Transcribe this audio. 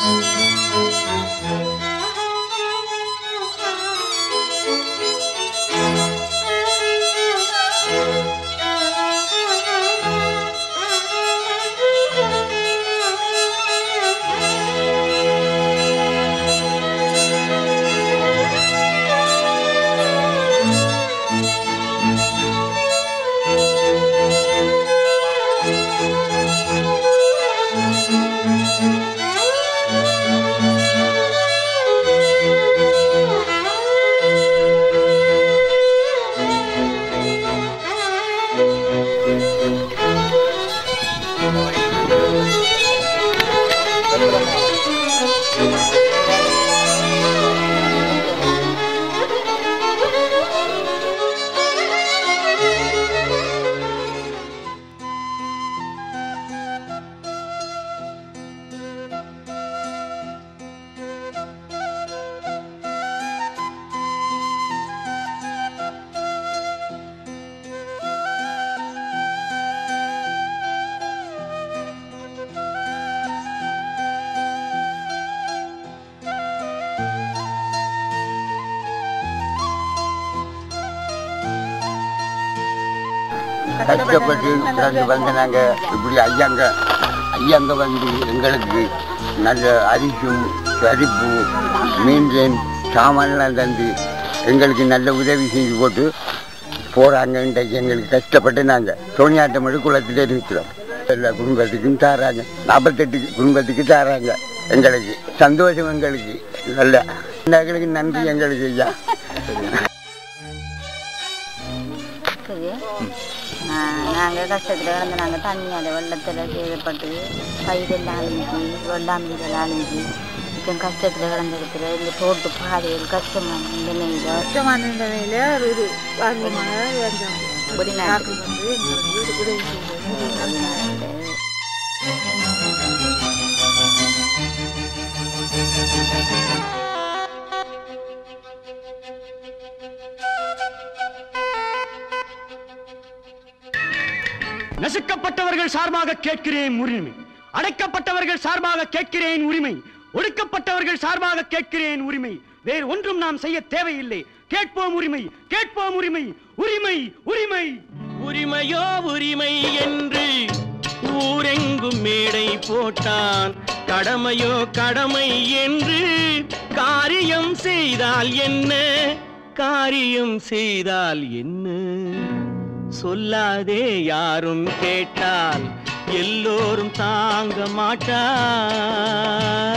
Música கஷ்டப்பட்டு பிறந்து வந்து நாங்கள் இப்படி ஐயாங்க ஐயாங்க வந்து எங்களுக்கு நல்ல அரிசும் பருப்பு மீன் சாமான்லாம் தந்து எங்களுக்கு நல்ல உதவி செஞ்சு போட்டு போகிறாங்க இன்றைக்கு எங்களுக்கு கஷ்டப்பட்டு நாங்கள் சோனியாட்டம் குளத்தில் இருக்கிறோம் எல்லா குடும்பத்துக்கும் தாராங்க. நாற்பத்தெட்டு குடும்பத்துக்கு தாராங்க. எங்களுக்கு சந்தோஷம் எங்களுக்கு. நல்ல எங்களுக்கு நன்றி எங்களுக்கு ஐயா. சரி நாங்கள் கஷ்டத்தில் கிடந்து நாங்கள் தண்ணியால் வெள்ளத்தில் சேதப்பட்டு பயிரெல்லாம் அழிஞ்சு வெள்ளாமைகள் அழிஞ்சு கொஞ்சம் கஷ்டத்தில் கிடந்திருக்கிற இந்த தோட்டு பாதைகள் கஷ்டமான இந்த நெய்யில் கஷ்டமான நிலையில ஒரு இது வந்து எங்களுக்கு உதவி செய்வது நசுக்கப்பட்டவர்கள் சார்பாக கேட்கிறேன் உரிமை. அடைக்கப்பட்டவர்கள் சார்பாக கேட்கிறேன் உரிமை. ஒடுக்கப்பட்டவர்கள் சார்பாக கேட்கிறேன் உரிமை. வேறு ஒன்றும் நாம் செய்ய தேவையில்லை. கேட்போம் உரிமை. கேட்போம் உரிமை. உரிமை உரிமை. உரிமையோ உரிமை என்று ஊரெங்கும் மேடை போட்டான். கடமையோ கடமை என்று காரியம் செய்தால் என்ன? காரியம் செய்தால் என்ன? சொல்லாதே யாரும் கேட்டால் எல்லோரும் தாங்க மாட்டார்.